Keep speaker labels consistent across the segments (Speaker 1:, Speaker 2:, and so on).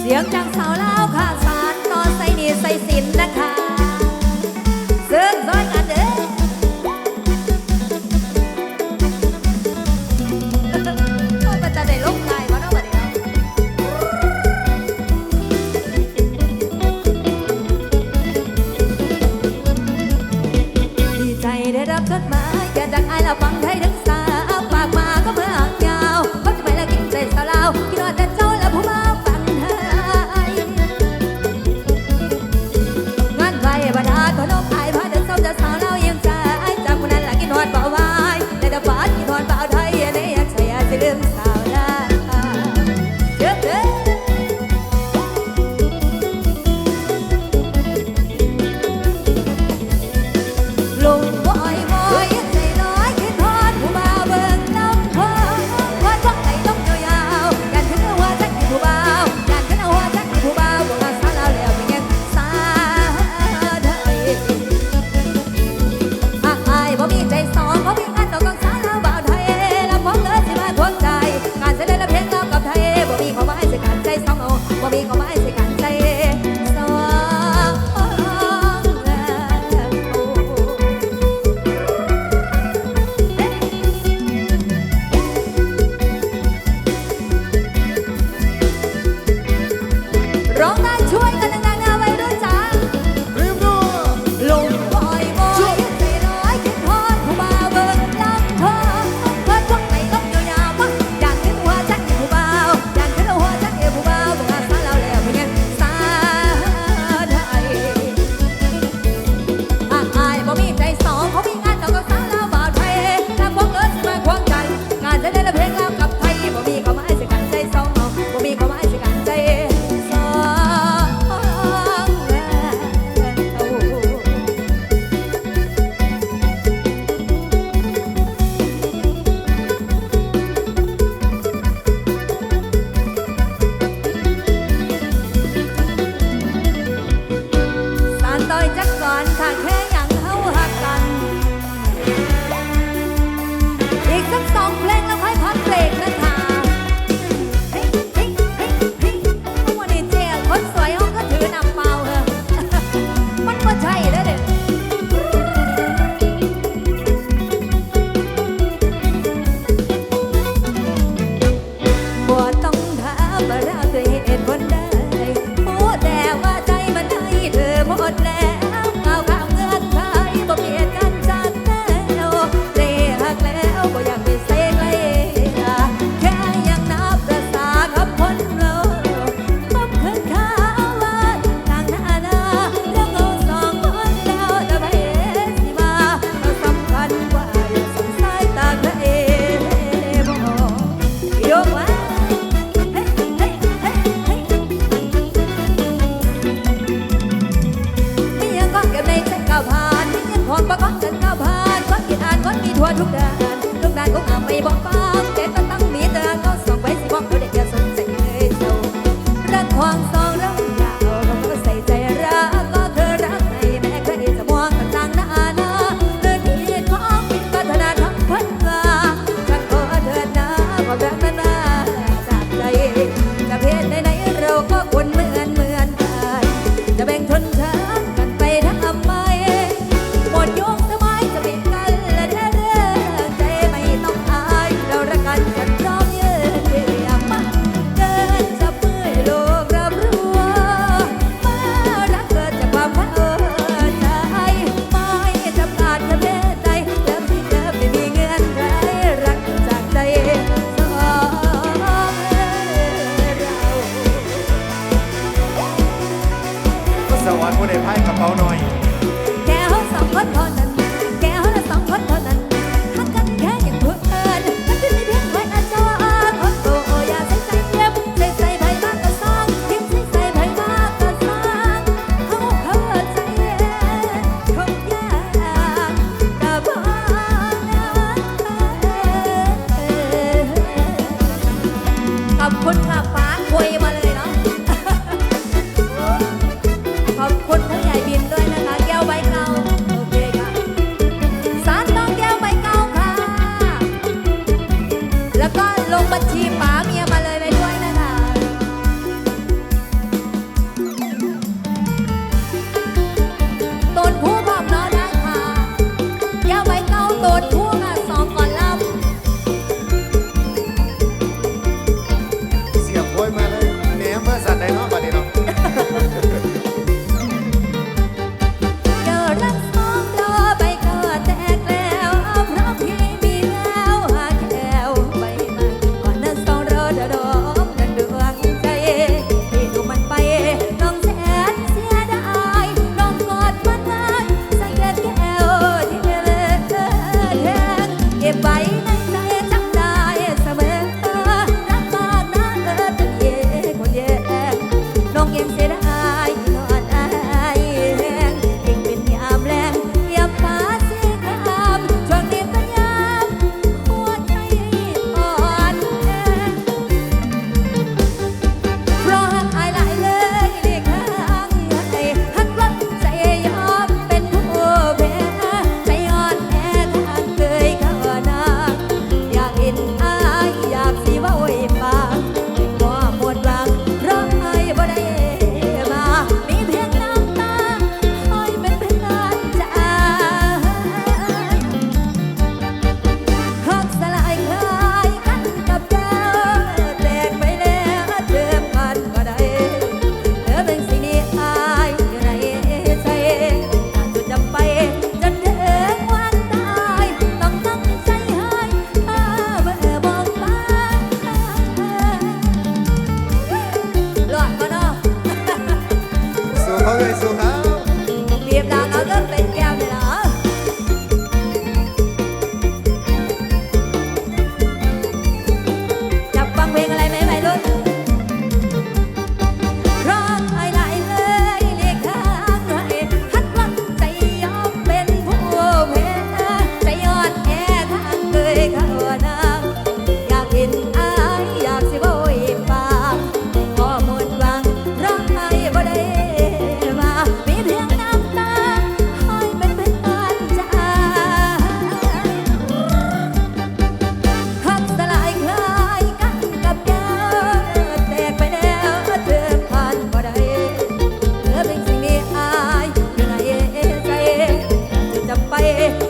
Speaker 1: เสียงจากสาวเล่าค่ะสารตอนใส่นีใส่สินนะคะ bota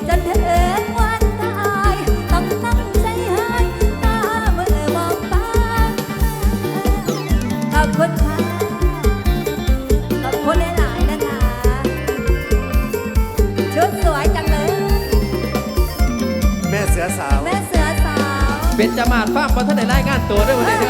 Speaker 1: จนถึงวันตายต้งตังใจให้ตาเมื่อมองฟ้าขบคุณค่ะบคุหลายๆนะคะชุดสวยจังเลย
Speaker 2: แม่เสือสาว
Speaker 1: แม่เสือสาว
Speaker 3: เป็นจมาดฟ้า
Speaker 1: บอลท่านไในรายงานตัวด้วยวันนี้